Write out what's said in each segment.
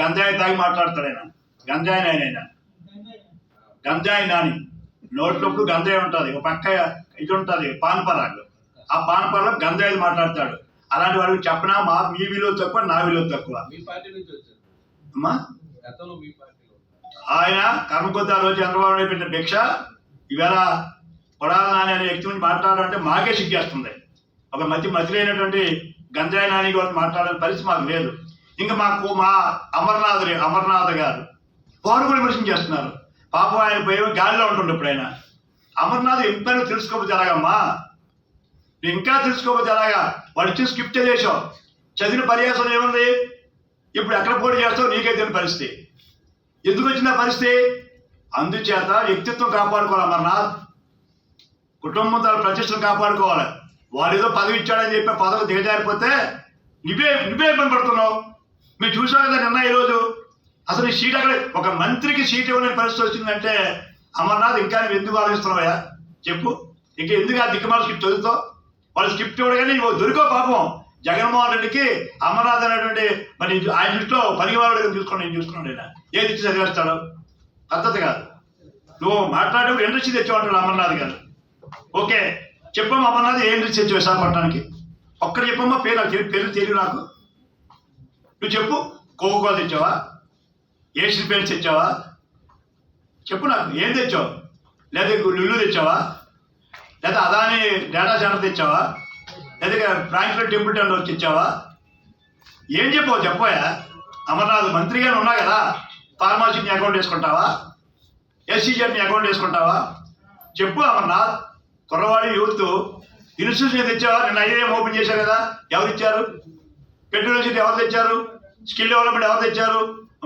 గంజాయి తాగి మాట్లాడతాడు ఆయన గంజాయి నాయన ఆయన గంజాయి నాని. నోట్లప్పుడు గంజాయి ఉంటుంది. ఒక పక్క ఇది ఉంటుంది పాన్పరాలు ఆ పాన్పరాలు గంజాయి మాట్లాడతాడు. అలాంటి వాడికి చెప్పనా? మా మీ విలువ తక్కువ నా విలువ తక్కువ. ఆయన కర్మకొద్ది ఆ రోజు చంద్రబాబు నాయుడు పెట్టిన భిక్ష ఈవేళ కొడాల నాని అనే వ్యక్తి గురించి మాట్లాడాలంటే మాకే సిగ్గేస్తుంది. ఒక మతి మతి లేనటువంటి గంజాయి నాని గురించి మాట్లాడే పరిస్థితి మాకు లేదు. ఇంకా మాకు మా అమర్నాథ్ అమర్నాథ్ గారు. వారు కూడా విమర్శనం చేస్తున్నారు. పాపం ఆయన పోయి గాలిలో ఉంటుండే ఎప్పుడైనా అమర్నాథ్ ఎంతైనా తెలుసుకోకపోతే ఎలాగమ్మా? నువ్వు ఇంకా తెలుసుకోకపోతే ఎలాగా? వాడు ఇచ్చి చేసావు చదివిన పర్యాసం ఏముంది? ఇప్పుడు ఎక్కడ పోటీ చేస్తావు? నీకే తెలియని పరిస్థితి. ఎందుకు వచ్చిన పరిస్థితి? అందుచేత వ్యక్తిత్వం కాపాడుకోవాలి అమర్నాథ్. కుటుంబం తన ప్రతిష్టను కాపాడుకోవాలి. వాడు ఏదో పదవి ఇచ్చాడని చెప్పి పదవి దిగజారిపోతే నువ్వే నువ్వే ఇబ్బంది పడుతున్నావు. మీరు చూసావు కదా నిన్న ఈరోజు? అసలు ఈ సీట్ అక్కడ ఒక మంత్రికి సీట్ ఇవ్వలేని పరిస్థితి వచ్చిందంటే అమర్నాథ్ ఇంకా నువ్వు ఎందుకు ఆలోచిస్తున్నావా చెప్పు. ఇక ఎందుకు ఆ దిక్కుమాల స్క్రిప్ట్ చదువుతావు వాళ్ళు స్క్రిప్ట్ ఇవ్వడగానే నువ్వు దొరికో పాపం. జగన్మోహన్ రెడ్డికి అమర్నాథ్ అనేటువంటి మరి ఆయన దృష్టిలో పనికివాడు చూసుకోండి నేను చూసుకున్నాడు ఆయన. ఏది ఇచ్చి చదివేస్తాడు? పద్ధతి కాదు. నువ్వు మాట్లాడేప్పుడు ఇండస్ట్రీ తెచ్చేవాడు అమర్నాథ్ గారు. ఓకే. చెప్పమ్మా అమర్నాథ్ ఏ ఇండస్ట్రీ తెచ్చి విశాఖపట్నానికి? ఒక్కటి చెప్పమ్మా పేరు పేరు తెలియదు నాకు. నువ్వు చెప్పు కోకో తెచ్చావా? ఏషియన్ పెయింట్స్ తెచ్చావా? చెప్పు నాకు ఏం తెచ్చావు? లేదా లుల్లు తెచ్చావా? లేదా అదాని డేటా సెంటర్ తెచ్చావా? లేదా ఫ్రాంక్లిన్ టెంపుల్ టెండర్ వచ్చి ఇచ్చావా ఏం చెప్పావు చెప్పాయా? అమర్నాథ్ మంత్రిగానే ఉన్నా కదా ఫార్మాసీని అకౌంట్ వేసుకుంటావా? ఎస్సీజెడ్ని అకౌంట్ వేసుకుంటావా? చెప్పు అమర్నాథ్ కుర్రవాడి యూత్ ఇన్స్టిట్యూషన్ తెచ్చావా? నిన్న ఐఏఎం ఓపెన్ చేశారు కదా ఎవరు ఇచ్చారు పెట్రోల్ ఎవరు తెచ్చారు? స్కిల్ డెవలప్మెంట్ ఎవరు తెచ్చారు?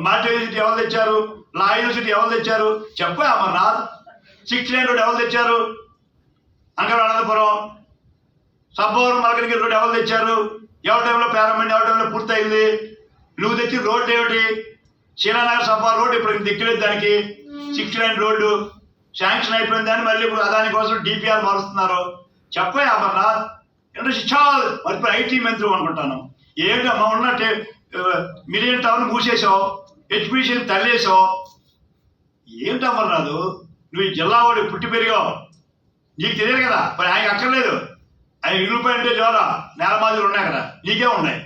మార్కెట్ యూనివర్సిటీ ఎవరు తెచ్చారు? లా యూనివర్సిటీ ఎవరు తెచ్చారు? చెప్పు అమర్నాథ్ సిక్స్ లైన్ రోడ్ ఎవరు తెచ్చారు? అంకర అనంతపురం సబ్బవరం మార్కెట్కి రోడ్ ఎవరు తెచ్చారు? ఎవరి టైంలో ప్రారంభమైంది ఎవరి టైంలో పూర్తయింది? నువ్వు తెచ్చిన రోడ్డు ఏమిటి? శీలానగర్ సబ్బా రోడ్ ఇప్పుడు దిక్కులేదు దానికి. Six line road. శాంక్షన్ అయిపోయింది దాన్ని మళ్ళీ ఇప్పుడు అదాని కోసం డిపిఆర్ మారుస్తున్నారు. చెప్పే అమర్నాథ్ ఇండస్ట్రీ చాలా మరి ఇప్పుడు ఐటీ మంత్రి అనుకుంటాను. ఏంటి అమ్మ ఉన్న మిలియన్ టౌన్ మూసేసావు ఎడ్యుకేషన్ తల్లేసావు ఏంటి రాదు నువ్వు ఈ జిల్లా వాడు పుట్టి పెరిగావు. నీకు తెలియదు కదా మరి ఆయనకి అక్కర్లేదు. ఆయన ఇల్లుపై పైన జోరా నేల మాదిరి ఉన్నాయి కదా నీకే ఉన్నాయి?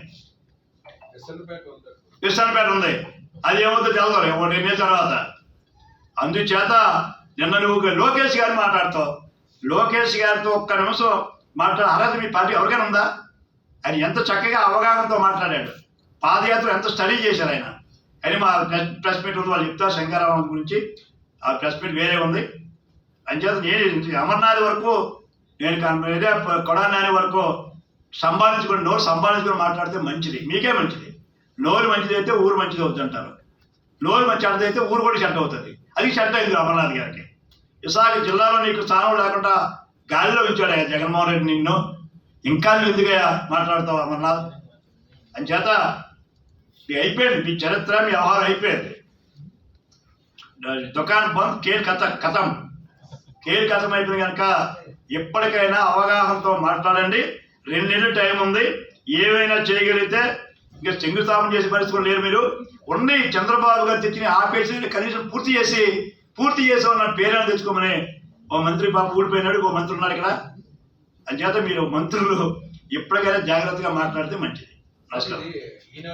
ఎస్ఎన్పేట ఉంది. అది ఏమవుతుందో తెలదు ఒక రెండు తర్వాత. అందుచేత నిన్న నువ్వు లోకేష్ గారిని మాట్లాడతావు. లోకేష్ గారితో ఒక్క నిమిషం మాట్లాడే అర్హత మీ పార్టీ ఎవరికైనా ఉందా? ఆయన ఎంత చక్కగా అవగాహనతో మాట్లాడాడు. పాదయాత్ర ఎంత స్టడీ చేశారు ఆయన. అని మా ప్రెస్ ప్రెస్ మీట్ ఉంది వాళ్ళు చెప్తారు శంకరరావు గురించి ఆ ప్రెస్ మీట్ వేరే ఉంది. అంచేత నేను అమర్నాథ్ వరకు నేను కొడానాని వరకు సంపాదించుకుని నోరు సంపాదించుకుని మాట్లాడితే మంచిది. మీకే మంచిది. నోరు మంచిది అయితే ఊరు మంచిది అవుతుంది అంటారు. నోరు మంచి చెడ్డది అయితే ఊరు కూడా చెడ్డ అవుతుంది. అది చెడ్డ అయింది అమర్నాథ్ గారికి. ఈసారి జిల్లాలో నీకు స్థానం లేకుండా గాలిలో ఉంచాడు ఆయన జగన్మోహన్ రెడ్డి నిన్ను. ఇంకా నువ్వు ఎందుకయ్యా మాట్లాడతావా మన్నా అని చేత మీ అయిపోయింది మీ చరిత్ర మీ వ్యవహారం అయిపోయింది. దుకాణం బంద్ కేర్ కథ కథం. కేర్ కథం అయిపోయింది కనుక ఎప్పటికైనా అవగాహనతో మాట్లాడండి. రెండు నెలలు టైం ఉంది. ఏమైనా చేయగలిగితే ఇంకా శంకుస్థాపన చేసే పరిస్థితులు లేరు మీరు. ఉండి చంద్రబాబు గారు తెచ్చిన ఆపేసి కనీసం పూర్తి చేసి పూర్తి చేసి ఉన్న పేరైనా తెచ్చుకోమని ఓ మంత్రి బాబు ఊడిపోయినాడు ఓ మంత్రి ఉన్నాడు ఇక్కడ. అంచేత మీరు మంత్రులు ఎప్పటికైనా జాగ్రత్తగా మాట్లాడితే మంచిది. నమస్కారం.